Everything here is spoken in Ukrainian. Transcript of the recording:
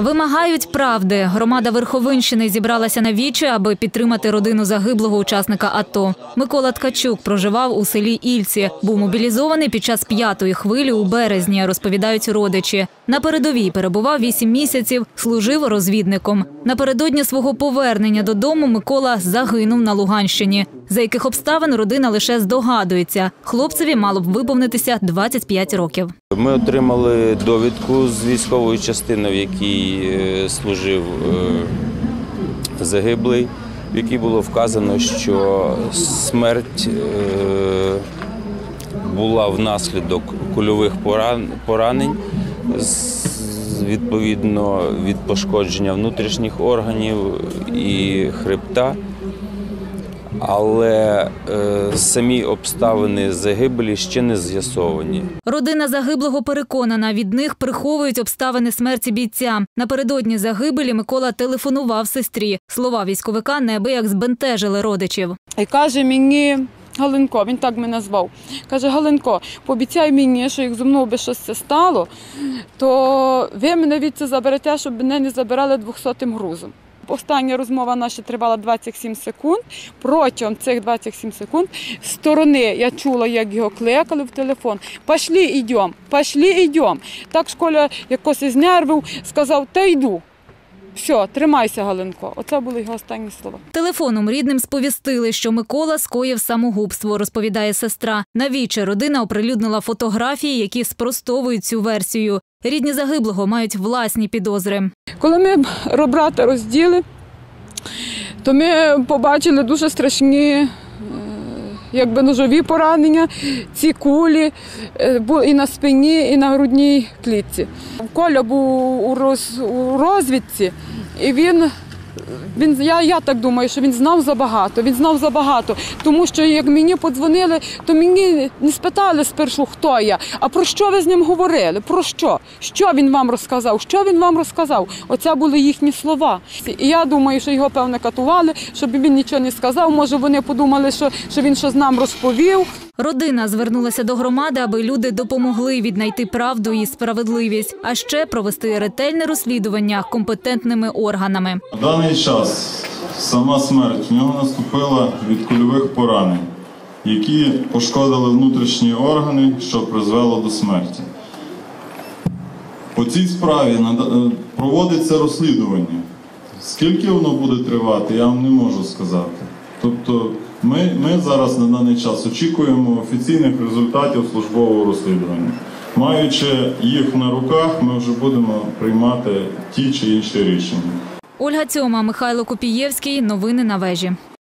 Вимагають правди. Громада Верховинщини зібралася на вічі, аби підтримати родину загиблого учасника АТО. Микола Ткачук проживав у селі Ільці. Був мобілізований під час п'ятої хвилі у березні, розповідають родичі. На передовій перебував вісім місяців, служив розвідником. Напередодні свого повернення додому Микола загинув на Луганщині. За яких обставин родина лише здогадується. Хлопцеві мало б виповнитися 25 років. Ми отримали довідку з військової частини, в якій е, служив е, загиблий, в якій було вказано, що смерть е, була внаслідок кульових поран- поранень, відповідно від пошкодження внутрішніх органів і хребта. Але е, самі обставини загибелі ще не з'ясовані. Родина загиблого переконана, від них приховують обставини смерті бійця. Напередодні загибелі Микола телефонував сестрі. Слова військовика неабияк збентежили родичів. І каже мені Галинко, він так мене назвав. Каже, Галинко, пообіцяй мені, що як зі мною би щось це стало, то ви мене від це заберете, щоб мене не забирали 200-м грузом. Остання розмова наша тривала 27 секунд. Протягом цих 27 секунд з сторони я чула, як його кликали в телефон. Пошли, йдемо, пошли, йдемо. Так школя якось із нервів сказав, та йду. Все, тримайся, Галинко. Оце були його останні слова. Телефоном рідним сповістили, що Микола скоїв самогубство, розповідає сестра. Навіче родина оприлюднила фотографії, які спростовують цю версію. Рідні загиблого мають власні підозри. Коли ми брата розділи, то ми побачили дуже страшні е, якби ножові поранення, ці кулі е, і на спині, і на грудній клітці. Коля був у розвідці, і він. Він я, я так думаю, що він знав забагато. Він знав забагато, тому що як мені подзвонили, то мені не спитали спершу, хто я, а про що ви з ним говорили? Про що? Що він вам розказав? Що він вам розказав? Оце були їхні слова. І я думаю, що його певно катували, щоб він нічого не сказав. Може, вони подумали, що, що він щось нам розповів. Родина звернулася до громади, аби люди допомогли віднайти правду і справедливість, а ще провести ретельне розслідування компетентними органами. На даний час сама смерть в нього наступила від кульових поранень, які пошкодили внутрішні органи, що призвело до смерті. По цій справі е, проводиться розслідування. Скільки воно буде тривати, я вам не можу сказати. Тобто ми, ми зараз на даний час очікуємо офіційних результатів службового розслідування. Маючи їх на руках, ми вже будемо приймати ті чи інші рішення. Ольга Цьома, Михайло Копієвський. Новини на вежі.